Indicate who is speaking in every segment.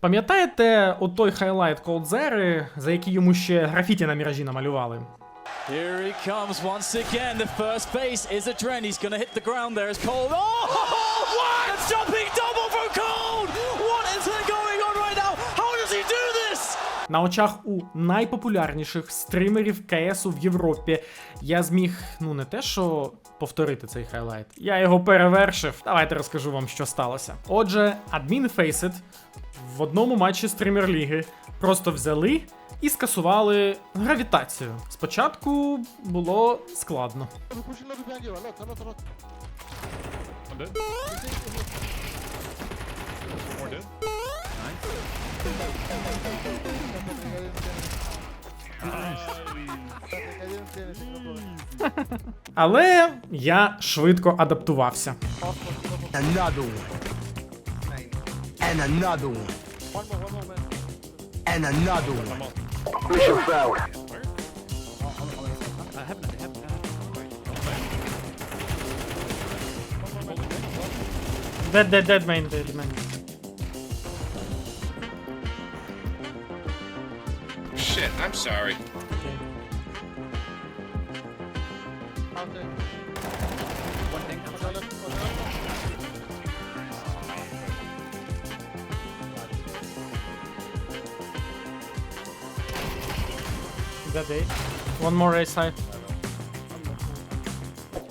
Speaker 1: Пам'ятаєте отой хайлайт Колдзери, за який йому ще графіті на міражі намалювали?
Speaker 2: Here he comes once again. The first base is a Dren. He's going to hit the ground there as Cold. Oh, what? A jumping double from Cold. What is going on right now? How does he do this?
Speaker 1: На очах у найпопулярніших стримерів КСу в Європі я зміг, ну не те, що повторити цей хайлайт, я його перевершив. Давайте розкажу вам, що сталося. Отже, адмін Faceit в одному матчі стример ліги просто взяли і скасували гравітацію. Спочатку було складно. Але я швидко адаптувався.
Speaker 3: another one, and another one,
Speaker 4: One more, one more, man.
Speaker 3: And another one.
Speaker 1: more. Mission failed. Dead, dead, dead, dead.
Speaker 5: Shit, I'm sorry.
Speaker 4: One
Speaker 1: more side.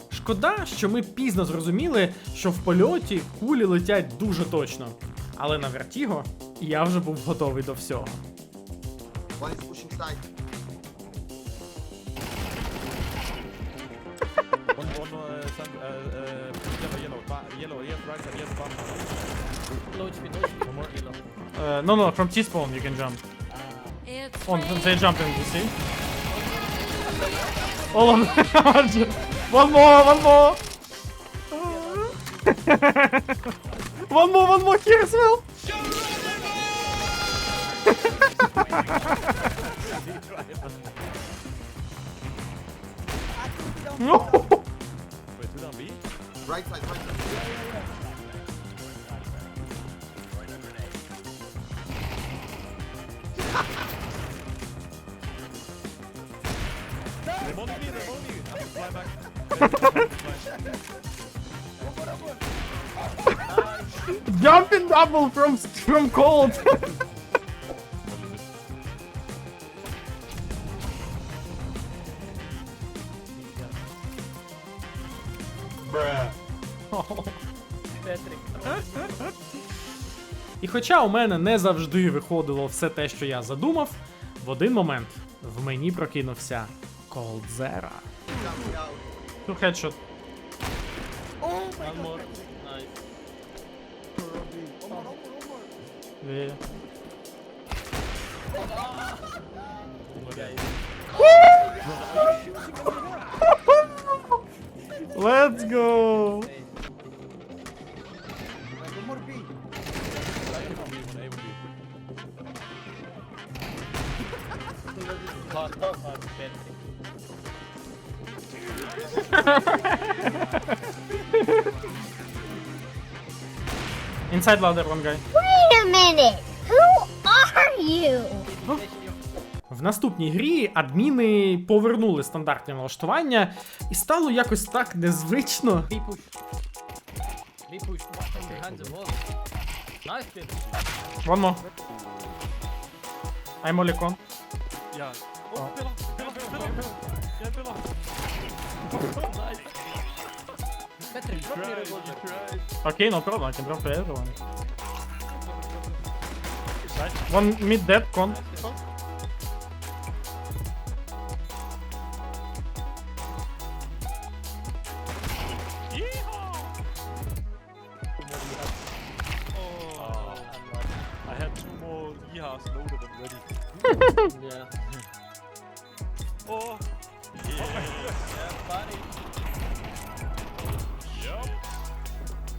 Speaker 1: Шкода, що ми пізно зрозуміли, що в польоті кулі летять дуже точно. Але на вертіго я вже був готовий до всього.
Speaker 3: One is pushing side.
Speaker 6: One, one, uh, sun, uh, uh, yellow, yellow, ba- yellow, yes, right side, yes, bottom. One more.
Speaker 1: Uh, no, no, from T-spawn you can jump. On, they jumping, you see? All one more, one more. one more, one more here as well. no.
Speaker 3: Right side, right side.
Speaker 6: They're on me. I'm fly back.
Speaker 1: Jumping double from from cold. І хоча у мене не завжди виходило все те, що я задумав, в один момент в мені прокинувся Колдзера. Two headshot. Yeah. Let's go! Inside ladder, one guy.
Speaker 7: Wait a minute. Who are you?
Speaker 1: В наступній грі адміни повернули стандартне налаштування, і стало якось так незвично. One more. I'm Olicon.
Speaker 6: Yeah. Oh,
Speaker 8: Patrick, drop me a revolver.
Speaker 1: Okay, no problem, I can drop to everyone. One mid dead, con.
Speaker 6: Oh, I had two more Yihas loaded and ready.
Speaker 8: Yeah.
Speaker 6: Oh.
Speaker 8: Yeah, buddy.
Speaker 6: Yep.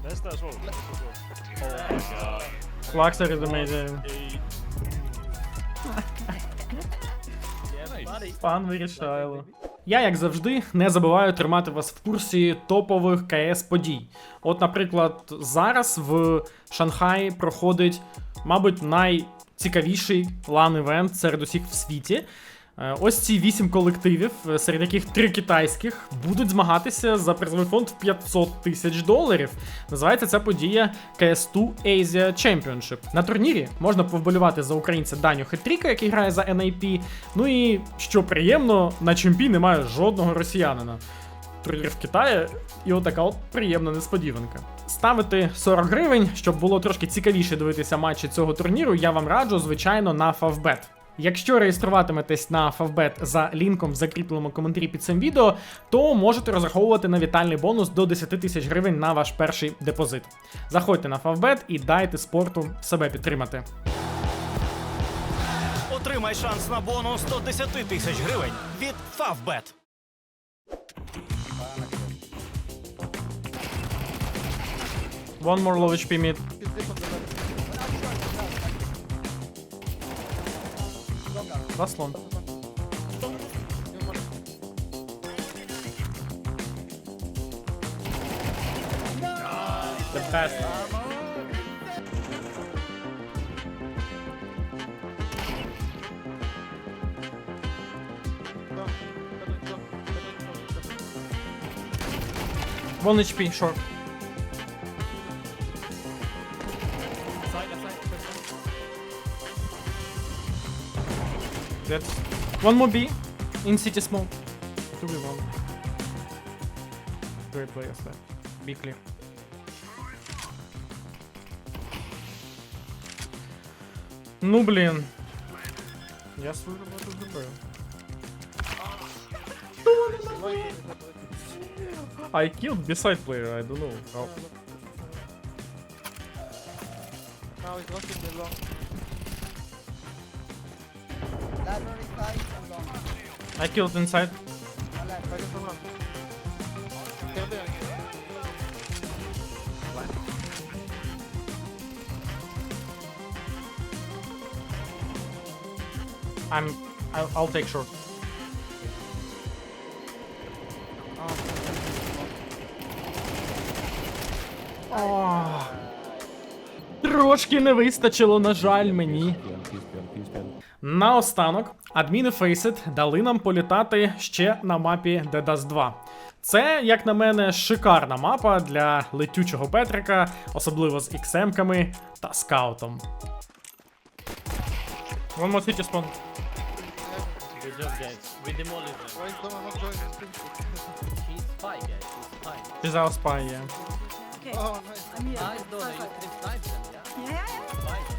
Speaker 6: That's. That's as well. Oh my god.
Speaker 1: Flaxer is amazing. Пан вирішайло. Я, як завжди, не забуваю тримати вас в курсі топових КС подій. От, наприклад, зараз в Шанхаї проходить мабуть, найцікавіший лан-івент серед усіх в світі. Е, Ось ці вісім колективів, е, серед яких три китайських, будуть змагатися за призовий фонд в 500 тисяч доларів. Називається ця подія CS2 Asia Championship. На турнірі можна повболювати за українця Даню Хитріка, який грає за NIP. Ну і що приємно, на чемпі немає жодного росіянина. Турнір в Китаї, і отака от приємна несподіванка. Ставити 40 гривень, щоб було трошки цікавіше дивитися матчі цього турніру, я вам раджу, звичайно, на Favbet. Якщо реєструватиметесь на Favbet за лінком в закріпленому коментарі під цим відео, то можете розраховувати на вітальний бонус до 10 тисяч гривень на ваш перший депозит. Заходьте на Favbet і дайте спорту себе підтримати.
Speaker 9: Отримай шанс на бонус до 10 тисяч гривень від Favbet.
Speaker 1: One more low HP mid.
Speaker 4: He's the.
Speaker 1: Best. One HP short. Dead. One more B in city smoke. 2v1. Great players there. Be clear. Ну блин. Я свою работу зробив. I killed beside player, I don't know how.
Speaker 4: Now he's rushing the long.
Speaker 1: I killed inside. I'm. I'll, I'll take short. Трошки не вистачило, на жаль, мені. Наостанок, адміни Faceit дали нам політати ще на мапі Dedas 2. Це, як на мене, шикарна мапа для летючого Петрика, особливо з іксемками та скаутом. One more city spawn.
Speaker 8: Good job, guys. We demolished them.
Speaker 4: Why is someone not joining?
Speaker 8: She's spy, guys. She's spy.
Speaker 1: She's our spy, yeah.
Speaker 4: Oh, nice.
Speaker 10: I'm here.
Speaker 8: Nice, Donna. You can snipe them, yeah?
Speaker 10: Yeah, yeah,
Speaker 8: Spy them.
Speaker 10: yeah.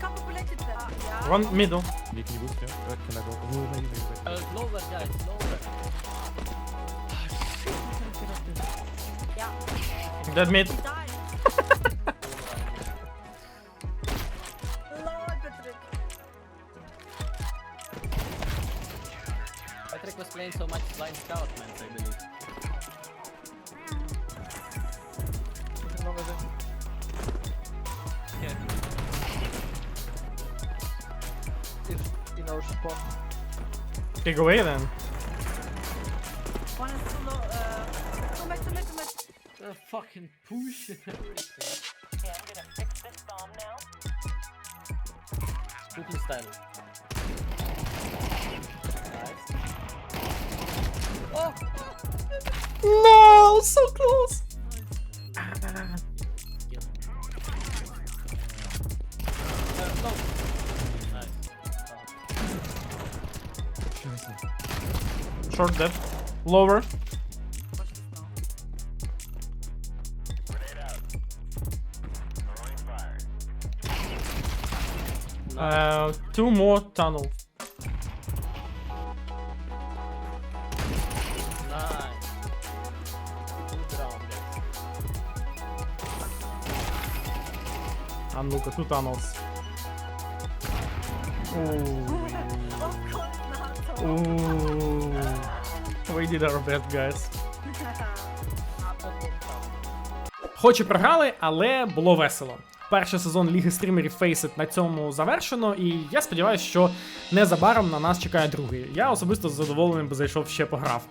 Speaker 10: Yeah.
Speaker 1: One middle.
Speaker 6: Can you boost, yeah? Uh, can I go? Oh.
Speaker 8: Uh, lower, guys. Lower.
Speaker 10: Yeah.
Speaker 1: Dead mid.
Speaker 10: Lord, Patrick.
Speaker 8: Patrick was playing so much blind scout, man, I believe.
Speaker 4: Spawn.
Speaker 1: Take away then.
Speaker 10: One is too low. Uh, come back to mid, to mid.
Speaker 8: Uh, fucking push and everything.
Speaker 10: Okay, I'm gonna fix this bomb now.
Speaker 8: Putin style. Nice. Oh!
Speaker 1: No, so close. Short dead. Lower. Uh, two more tunnels.
Speaker 8: Nice. Good round, guys.
Speaker 1: And look, at two tunnels. Ooh.
Speaker 10: Of course not.
Speaker 1: Ooh. Did our best, guys. Хоч і програли, але було весело. Перший сезон Ліги стрімерів Faceit на цьому завершено, і я сподіваюся, що незабаром на нас чекає другий. Я особисто з задоволенням би зайшов ще пограв.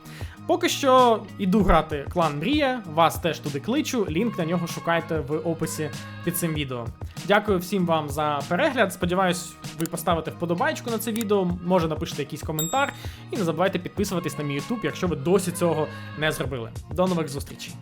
Speaker 1: Поки що іду грати клан Мрія, вас теж туди кличу. Лінк на нього шукайте в описі під цим відео. Дякую всім вам за перегляд. Сподіваюсь, ви поставите вподобайку на це відео, може напишете якийсь коментар. І не забувайте підписуватись на мій YouTube, якщо ви досі цього не зробили. До нових зустрічей!